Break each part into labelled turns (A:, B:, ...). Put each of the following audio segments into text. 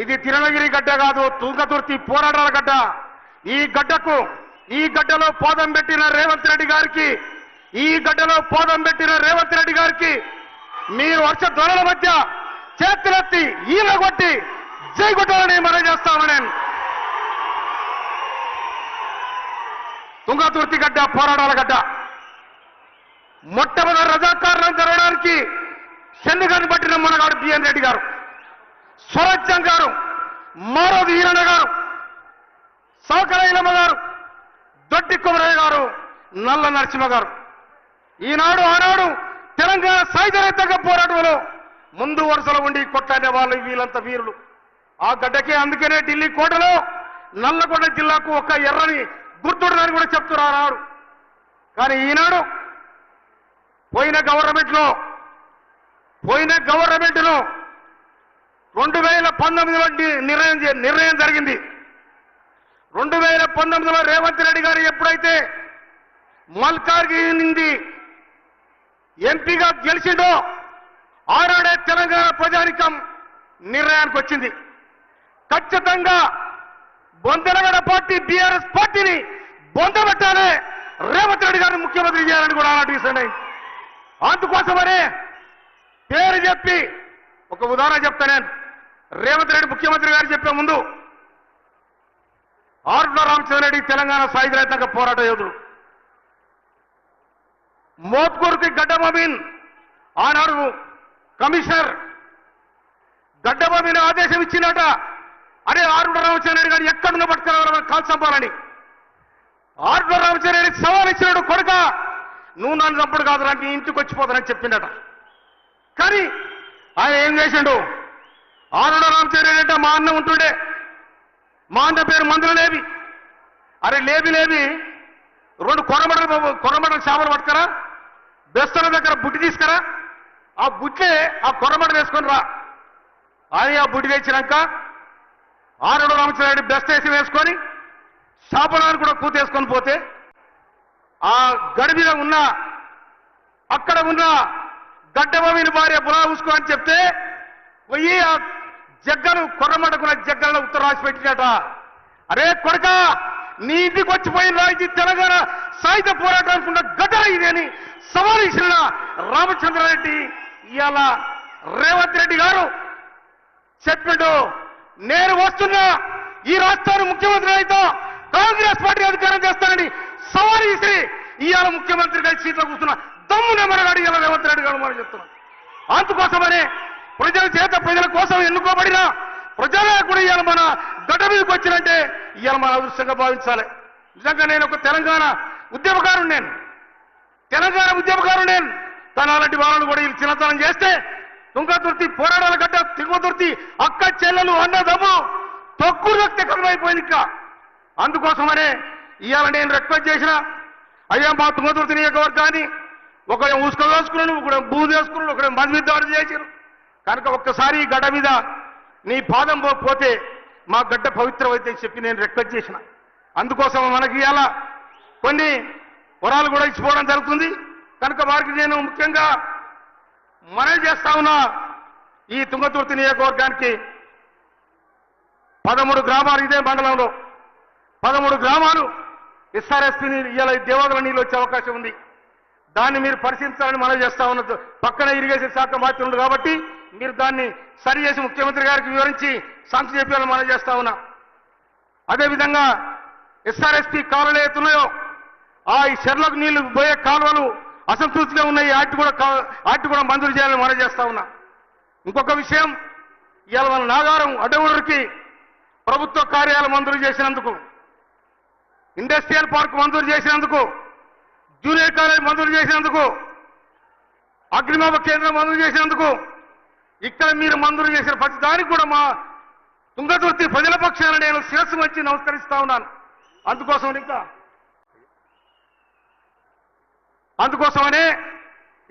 A: ఇది తిరణగిరి గడ్డ కాదు తుంగతుర్తి పోరాటాల గడ్డ. ఈ గడ్డకు ఈ గడ్డలో పోదం పెట్టిన రేవంత్ రెడ్డి గారికి ఈ గడ్డలో పోదం పెట్టిన రేవంత్ రెడ్డి గారికి మీరు వర్ష ధ్వరల మధ్య చేతులెత్తి ఈల కొట్టి జై కొట్టాలని మనం చేస్తామని. తుంగతుర్తి గడ్డ పోరాటాల గడ్డ. మొట్టమొదటి రజాకారణం జరగడానికి చెన్నుగాని పట్టిన మనగాడు బిఎన్ రెడ్డి గారు. స్వరాజ్యం గారు మారోది ఈరణ గారు సౌకర్యలమ్మ గారు దొడ్డి కుమరయ్య గారు నల్ల నరసింహ గారు. ఈనాడు ఆనాడు తెలంగాణ సాయుధ పోరాటంలో ముందు వరుసలో ఉండి కొట్లాడే వాళ్ళు వీళ్ళంత వీరులు. ఆ గడ్డకే అందుకనే ఢిల్లీ కోటలో నల్లగొండ జిల్లాకు ఒక ఎర్రని గుర్తుడదని కూడా చెప్తున్నారు కానీ ఈనాడు పోయిన గవర్నమెంట్లో పోయిన గవర్నమెంట్లో రెండు వేల పంతొమ్మిదిలో నిర్ణయం నిర్ణయం జరిగింది. రెండు వేల పంతొమ్మిదిలో రేవంత్ రెడ్డి గారు ఎప్పుడైతే మల్కార్గిరి నుండి ఎంపీగా గెలిచిండో ఆనాడే తెలంగాణ ప్రజానికం నిర్ణయానికి వచ్చింది. ఖచ్చితంగా బొందలగడ పార్టీ బీఆర్ఎస్ పార్టీని బొందబెట్టాలే రేవంత్ రెడ్డి గారిని ముఖ్యమంత్రి చేయాలని కూడా ఆనాటి డిసైడ్ అందుకోసమనే పేరు చెప్పి ఒక ఉదాహరణ చెప్తా నేను. రేవంత్ రెడ్డి ముఖ్యమంత్రి గారు చెప్పే ముందు ఆరుల రామచంద్రరెడ్డి తెలంగాణ సాయుధ రైతాంగ పోరాట యోధుడు. మోత్కూరుకి గడ్డమబీన్ ఆనాడు కమిషనర్ గడ్డమమీన్ ఆదేశం ఇచ్చినట అరే ఆరుల రామచంద్రరెడ్డి గారు ఎక్కడున్న పట్టుకురావాలని కాల్ చంపాలని. ఆరుల రామచంద్రరెడ్డి సవాల్ ఇచ్చినాడు కొడుక. నువ్వు నన్ను చంపడు కాదు నాకు నీ ఇంటికి వచ్చిపోతానని చెప్పిండట కానీ ఆయన ఏం చేసిండు? ఆరుడ రామచంద్రరెడ్డి అంటే మా అన్న ఉంటుండే. మా అన్న పేరు మందుల లేవి. అరే లేవి లేవి రెండు కొరమడలు కొరమడలు చేపలు పట్టుకరా బెస్తల దగ్గర బుట్టి తీసుకురా ఆ బుట్టే ఆ కొరమడ వేసుకొని రా. అది ఆ బుట్టి తెచ్చినాక ఆరుడు రామచంద్రరెడ్డి బెస్త వేసి వేసుకొని చేపలను కూడా కూతేసుకొని పోతే ఆ గడి ఉన్న అక్కడ ఉన్న గడ్డబోమిన భార్య బులా ఉసుకో అని చెప్తే పోయి ఆ జగ్గను కొర్రమడకున్న జగ్గలను ఉత్తరం రాసి పెట్టినట. అరే కొడక నీ ఇంటికి వచ్చిపోయిన ఇది తెలంగాణ సాయుధ పోరాటం అనుకున్న గడ్డ ఇది అని సవాల్ ఇచ్చిన రామచంద్రారెడ్డి ఇవాళ రేవంత్ రెడ్డి గారు చెప్పిండు నేను వస్తున్నా ఈ రాష్ట్రాన్ని ముఖ్యమంత్రి అయితే కాంగ్రెస్ పార్టీ అధికారం చేస్తానని సవాల్ విసిరి ఇవాళ గారి సీట్లో కూర్చున్న దమ్మునే మనగాడు ఇవాళ రేవంత్ రెడ్డి గారు మనం చెప్తున్నాం. అందుకోసమనే ప్రజల చేత ప్రజల కోసం ఎన్నుకోబడిన ప్రజలే కూడా ఇవాళ మన గడ్డ మీదకి వచ్చినంటే ఇవాళ మన అదృష్టంగా భావించాలి. నిజంగా నేను ఒక తెలంగాణ ఉద్యమకారుడు నేను. తెలంగాణ ఉద్యమకారుడు నేను. తన అలాంటి వాళ్ళను కూడా వీళ్ళు చిన్నతనం చేస్తే తుంగతుర్తి పోరాడాల గడ్డ తిరుగుతుర్తి అక్క చెల్లెలు అన్నదమ్ము తొక్కు రక్తకరమైపోయింది ఇంకా. అందుకోసమనే ఇవాళ నేను రిక్వెస్ట్ చేసిన అయ్యా మా తుంగతుర్తి నియోజకవర్గాన్ని ఒకడే ఉసుక వేసుకున్నాను ఒకడే భూ వేసుకున్నాడు ఒకడే మంది దాడి చేశారు. కనుక ఒక్కసారి ఈ గడ్డ మీద నీ పాదం పో- పోతే మా గడ్డ పవిత్రమైతే చెప్పి నేను రిక్వెస్ట్ చేసిన. అందుకోసం మనకి ఇవాళ కొన్ని వరాలు కూడా ఇచ్చిపోవడం జరుగుతుంది. కనుక వారికి నేను ముఖ్యంగా మనం చేస్తా ఉన్నా ఈ తుంగతుర్తి నియోజకవర్గానికి పదమూడు గ్రామాలు ఇదే మండలంలో. పదమూడు గ్రామాలు ఎస్ఆర్ఎస్పీ ఇలా దేవాదుల నీళ్ళు వచ్చే అవకాశం ఉంది. దాన్ని మీరు పరిశీలించాలని మనం చేస్తా ఉన్నది. పక్కన ఇరిగేషన్ శాఖ మాత్రం కాబట్టి మీరు దాన్ని సరి చేసి ముఖ్యమంత్రి గారికి వివరించి సంస్థ చెప్పాలని మనం చేస్తా ఉన్నా. అదేవిధంగా ఎస్ఆర్ఎస్పీ కాలువలు ఏతున్నాయో ఆ ఈ చెర్లకు నీళ్ళు పోయే కాలువలు అసంతృప్తిగా ఉన్నాయి. వాటి కూడా వాటి కూడా మంజూరు చేయాలని మనం చేస్తా ఉన్నా. ఇంకొక విషయం ఇవాళ మన నాగారం అడవులకి ప్రభుత్వ కార్యాలయం మంజూరు చేసినందుకు ఇండస్ట్రియల్ పార్క్ మంజూరు చేసినందుకు జూనియర్ కాలేజ్ మంజూరు చేసినందుకు అగ్నిమాప కేంద్రం మంజూరు చేసినందుకు ఇక్కడ మీరు మంజూరు చేసిన ప్రతి దానికి కూడా మా తుంగతుర్తి ప్రజల పక్షాన నేను శిరస్సు వచ్చి నమస్కరిస్తా ఉన్నాను. అందుకోసం ఇంకా అందుకోసమనే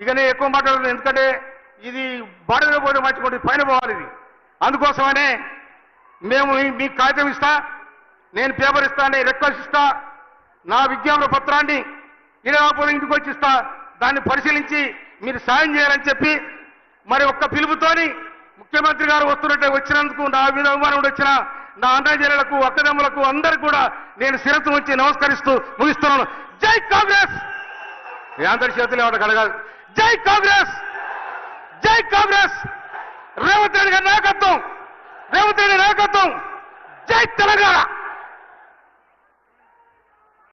A: ఇక నేను ఎక్కువ మాట్లాడలేదు ఎందుకంటే ఇది బాడీలో పోతే మర్చిపోతే పైన పోవాలి ఇది. అందుకోసమనే మేము మీ- మీకు కాగితం ఇస్తా నేను పేపర్ ఇస్తా నేను రిక్వెస్ట్ ఇస్తా నా విజ్ఞాపన పత్రాన్ని ఇరవై ఇంటికి వచ్చి ఇస్తా. దాన్ని పరిశీలించి మీరు సాయం చేయాలని చెప్పి మరి ఒక్క పిలుపుతోని ముఖ్యమంత్రి గారు వస్తున్నట్టే వచ్చినందుకు నా మీద అభిమానుడు వచ్చిన నా అన్నజనులకు అక్కదమ్ములకు అందరు కూడా నేను శిరస్సు ఉంచి నమస్కరిస్తూ ముగిస్తున్నాను. జై కాంగ్రెస్! మీ అందరి చేతులు ఎవరికి అడగాలి జై కాంగ్రెస్!